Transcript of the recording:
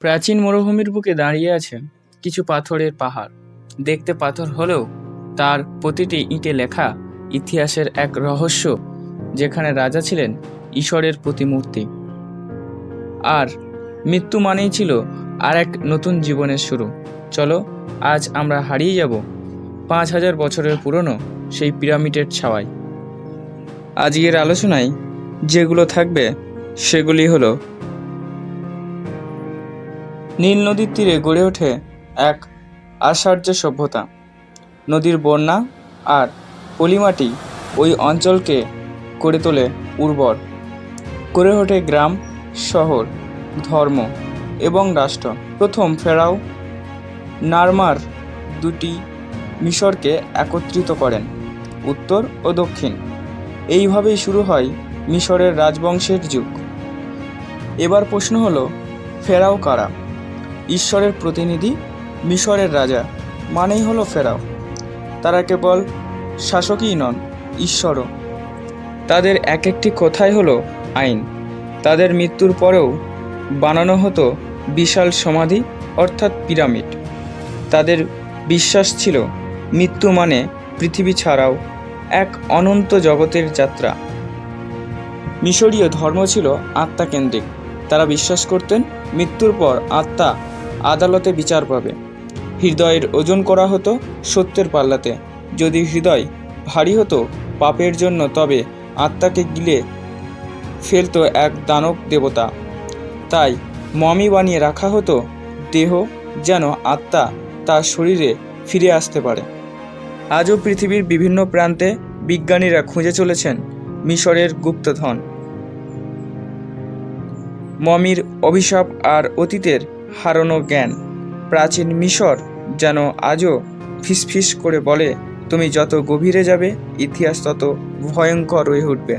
প্রাচীন মরুভূমির বুকে দাঁড়িয়ে আছে কিছু পাথরের পাহাড়। দেখতে পাথর হলেও তার প্রতিটি ইঁটে লেখা ইতিহাসের এক রহস্য, যেখানে রাজা ছিলেন ঈশ্বরের প্রতিমূর্তি। আর মৃত্যু মানেই ছিল আর এক নতুন জীবনের শুরু। চলো, আজ আমরা হারিয়ে যাব পাঁচ হাজার বছরের পুরনো সেই পিরামিডের ছাওয়ায়। আজকের আলোচনায় যেগুলো থাকবে, সেগুলি হলো নীল নদীর তীরে গড়ে ওঠে এক আশ্চর্য সভ্যতা। নদীর বন্যা আর পলিমাটি ওই অঞ্চলকে করে তোলে উর্বর। গড়ে ওঠে গ্রাম, শহর, ধর্ম এবং রাষ্ট্র। প্রথম ফেরাও নারমার দুটি মিশরকে একত্রিত করেন, উত্তর ও দক্ষিণ। এইভাবেই শুরু হয় মিশরের রাজবংশের যুগ। এবার প্রশ্ন হলো, ফেরাও কারা? ঈশ্বরের প্রতিনিধি, মিশরের রাজা, মানেই হলো ফেরাও। তারা কেবল শাসকই নন, ঈশ্বরও। তাদের এক একটি কথাই হলো আইন। তাদের মৃত্যুর পরেও বানানো হতো বিশাল সমাধি, অর্থাৎ পিরামিড। তাদের বিশ্বাস ছিল, মৃত্যু মানে পৃথিবী ছাড়াও এক অনন্ত জগতের যাত্রা। মিশরীয় ধর্ম ছিল আত্মাকেন্দ্রিক। তারা বিশ্বাস করতেন, মৃত্যুর পর আত্মা আদালতে বিচার পাবে। হৃদয়ের ওজন করা হতো সত্যের পাল্লাতে। যদি হৃদয় ভারী হতো পাপের জন্য, তবে আত্মাকে গিলে ফেলতো এক দানব দেবতা। তাই মমি বানিয়ে রাখা হতো দেহ যেন আত্মা তার শরীরে ফিরে আসতে পারে। আজও পৃথিবীর বিভিন্ন প্রান্তে বিজ্ঞানীরা খুঁজে চলেছেন মিশরের গুপ্তধন। মমির অভিশাপ আর অতীতের হারানো জ্ঞান। প্রাচীন মিশর যেন আজও ফিসফিস করে বলে, তুমি যত গভীরে যাবে, ইতিহাস তত ভয়ঙ্কর হয়ে উঠবে।